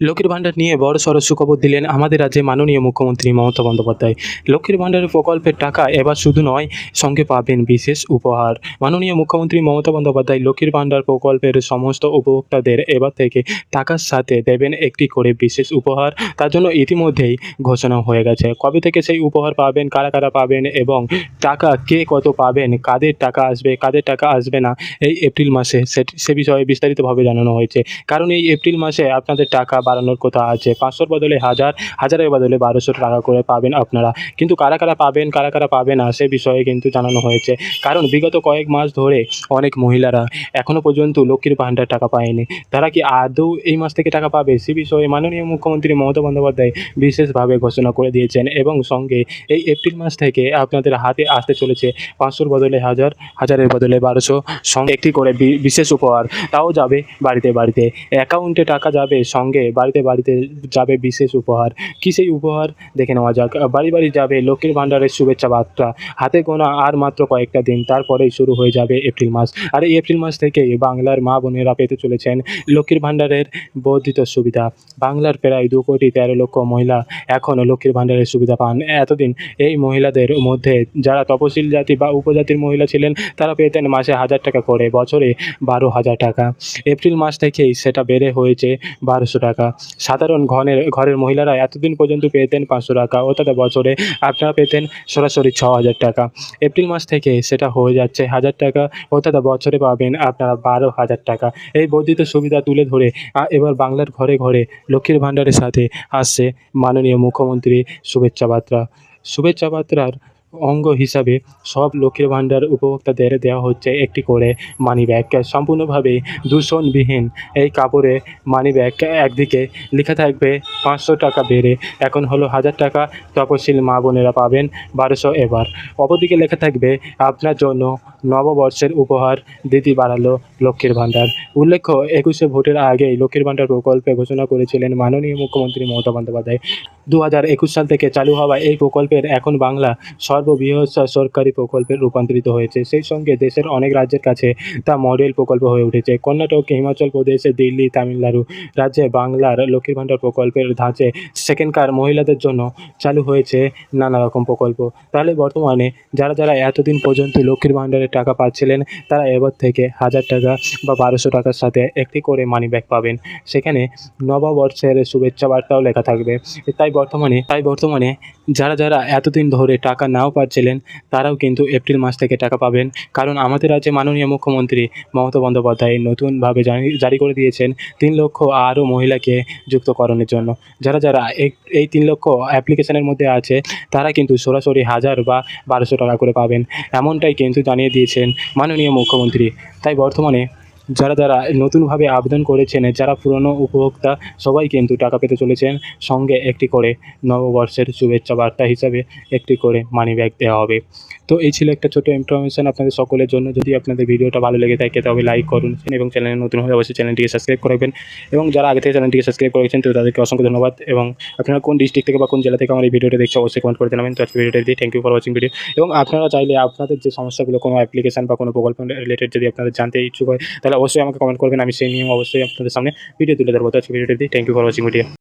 লক্ষ্মীর ভাণ্ডার নিয়ে বড় সড় সুখবর দিলেন আমাদের রাজ্যে মাননীয় মুখ্যমন্ত্রী মমতা বন্দ্যোপাধ্যায়। লক্ষ্মীর ভাণ্ডারের প্রকল্পের টাকা এবার শুধু নয়, সঙ্গে পাবেন বিশেষ উপহার। মাননীয় মুখ্যমন্ত্রী মমতা বন্দ্যোপাধ্যায় লক্ষ্মীর ভাণ্ডার প্রকল্পের সমস্ত উপভোক্তাদের এবার থেকে টাকার সাথে দেবেন একটি করে বিশেষ উপহার। তার জন্য ইতিমধ্যেই ঘোষণা হয়ে গেছে। কবে থেকে সেই উপহার পাবেন, কারা কারা পাবেন এবং টাকা কে কত পাবেন, কাদের টাকা আসবে, কাদের টাকা আসবে না, এই এপ্রিল মাসে সে- সে বিষয়ে বিস্তারিতভাবে জানানো হয়েছে। কারণ এই এপ্রিল মাসে আপনাদের টাকা বাড়ানোর কথা আছে। পাঁচশোর বদলে হাজার, হাজারের বদলে বারোশো টাকা করে পাবেন আপনারা। কিন্তু কারা কারা পাবেন, কারা কারা পাবে না, সে বিষয়ে কিন্তু জানানো হয়েছে। কারণ বিগত কয়েক মাস ধরে অনেক মহিলারা এখনও পর্যন্ত লক্ষ্মীর ভাণ্ডার টাকা পায়নি। তারা কি আদৌ এই মাস থেকে টাকা পাবে? সে বিষয়ে মাননীয় মুখ্যমন্ত্রী মমতা বন্দ্যোপাধ্যায় বিশেষভাবে ঘোষণা করে দিয়েছেন এবং সঙ্গে এই এপ্রিল মাস থেকে আপনাদের হাতে আসতে চলেছে পাঁচশোর বদলে হাজার, হাজারের বদলে বারোশো। সঙ্গে একটি করে বিশেষ উপহার। তাও যাবে বাড়িতে বাড়িতে। অ্যাকাউন্টে টাকা যাবে সঙ্গে বাড়িতে বাড়িতে যাবে বিশেষ উপহার। কী সেই উপহার? দেখে নেওয়া যাক। বাড়ি বাড়ি যাবে। লক্ষ্মীর ভাণ্ডারের শুভেচ্ছা বার্তা। হাতে গোনা আর মাত্র কয়েকটা দিন। তারপরেই শুরু হয়ে যাবে এপ্রিল মাস। আর এই এপ্রিল মাস থেকেই বাংলার মা বোনেরা পেতে চলেছেন লক্ষ্মীর ভাণ্ডারের বর্ধিত সুবিধা। বাংলার প্রায় দু কোটি তেরো লক্ষ মহিলা এখনও লক্ষ্মীর ভাণ্ডারের সুবিধা পান। এতদিন এই মহিলাদের মধ্যে যারা তপশিল জাতি বা উপজাতির মহিলা ছিলেন, তারা পেতেন মাসে হাজার টাকা করে, বছরে বারো হাজার টাকা। এপ্রিল মাস থেকেই সেটা বেড়ে হয়েছে বারোশো টাকা। সাধারণ ঘরের ঘরের মহিলারা এতদিন পর্যন্ত পেতেন পাঁচশো টাকা অর্থাৎ বছরে আপনারা পেতেন সরাসরি ছ হাজার টাকা। এপ্রিল মাস থেকে সেটা হয়ে যাচ্ছে হাজার টাকা অর্থাৎ বছরে পাবেন আপনারা বারো হাজার টাকা। এই বর্ধিত সুবিধা তুলে ধরে এবার বাংলার ঘরে ঘরে লক্ষ্মীর ভাণ্ডারের সাথে আসছে মাননীয় মুখ্যমন্ত্রী শুভেচ্ছা বার্তা। শুভেচ্ছা বার্তার অঙ্গ হিসাবে সব লক্ষ্মীর ভাণ্ডার উপভোক্তাদের দেওয়া হচ্ছে একটি করে মানি ব্যাগ সম্পূর্ণভাবে দূষণবিহীন এই কাপড়ে মানি ব্যাগ একদিকে লেখা থাকবে পাঁচশো টাকা বেড়ে, এখন হলো হাজার টাকা। তপশিল মা বোনেরা পাবেন বারোশো এবার। অপরদিকে লেখা থাকবে, আপনার জন্য নববর্ষের উপহার দিদি বাড়ালো লক্ষ্মীর ভাণ্ডার। উল্লেখ্য, একুশে ভোটের আগেই লক্ষ্মীর ভাণ্ডার প্রকল্পে ঘোষণা করেছিলেন মাননীয় মুখ্যমন্ত্রী মমতা বন্দ্যোপাধ্যায়। দু হাজার একুশ সাল থেকে চালু হওয়া এই প্রকল্পের এখন বাংলা সর্ববৃহৎ সরকারি প্রকল্পে রূপান্তরিত হয়েছে। সেই সঙ্গে দেশের অনেক রাজ্যের কাছে তা মডেল প্রকল্প হয়ে উঠেছে। কর্ণাটক, হিমাচল প্রদেশ, দিল্লি, তামিলনাড়ু রাজ্যে বাংলার লক্ষ্মীর ভাণ্ডার প্রকল্পের ধাঁচে সেকেন্ডকার মহিলাদের জন্য চালু হয়েছে নানা রকম প্রকল্প। তাহলে বর্তমানে যারা যারা এতদিন পর্যন্ত লক্ষ্মীর ভাণ্ডারের টাকা পাচ্ছিলেন, তারা এবার থেকে হাজার টাকা বা বারোশো টাকার সাথে একটি করে মানি ব্যাগ পাবেন। সেখানে নববর্ষের শুভেচ্ছা বার্তাও লেখা থাকবে। তাই বর্তমানে তাই বর্তমানে যারা যারা এতদিন ধরে টাকা নাও পাচ্ছিলেন তারাও কিন্তু এপ্রিল মাস থেকে টাকা পাবেন। কারণ আমাদের রাজ্যে মাননীয় মুখ্যমন্ত্রী মমতা বন্দ্যোপাধ্যায় নতুনভাবে জারি করে দিয়েছেন তিন লক্ষ আরও মহিলাকে যুক্তকরণের জন্য। যারা যারা এই তিন লক্ষ অ্যাপ্লিকেশনের মধ্যে আছে, তারা কিন্তু সরাসরি হাজার বা বারোশো টাকা করে পাবেন। এমনটাই কিন্তু জানিয়ে দিয়েছেন মাননীয় মুখ্যমন্ত্রী। তাই বর্তমানে যারা যারা নতুনভাবে আবেদন করেছেন, যারা পুরনো উপভোক্তা, সবাই কিন্তু টাকা পেতে চলেছেন। সঙ্গে একটি করে নববর্ষের শুভেচ্ছা বার্তা হিসাবে একটি করে মানি ব্যাগ দেওয়া হবে। তো এই ছিল একটা ছোটো ইনফরমেশন আপনাদের সকলের জন্য। যদি আপনাদের ভিডিওটা ভালো লেগে থাকে তবে লাইক করুন এবং চ্যানেলে নতুন হলে অবশ্যই চ্যানেলটিকে সাবস্ক্রাইব করে রাখবেন। এবং যারা আগে থেকে চ্যানেলটিকে সাবস্ক্রাইব করেছেন তো তাদেরকে অসংখ্য ধন্যবাদ। এবং আপনারা কোন ডিস্ট্রিক্ট থেকে বা কোন জেলা থেকে আমার এই ভিডিওটা দেখছে অবশ্যই কমেন্ট করে জানাবেন। তো আজকে ভিডিওটা দিয়ে thank you for watching video এবং আপনারা চাইলে আপনাদের যে সমস্যাগুলো, কোনো অ্যাপ্লিকেশন বা কোনো প্রকল্প রিলেটেড যদি আপনাদের জানতে ইচ্ছুক হয়, তাহলে অবশ্যই আমাকে কমেন্ট করবেন, আমি সেই নিয়ম অবশ্যই আপনাদের সামনে ভিডিও তুলে ধরবো। তো আজকে ভিডিওটি thank you for watching video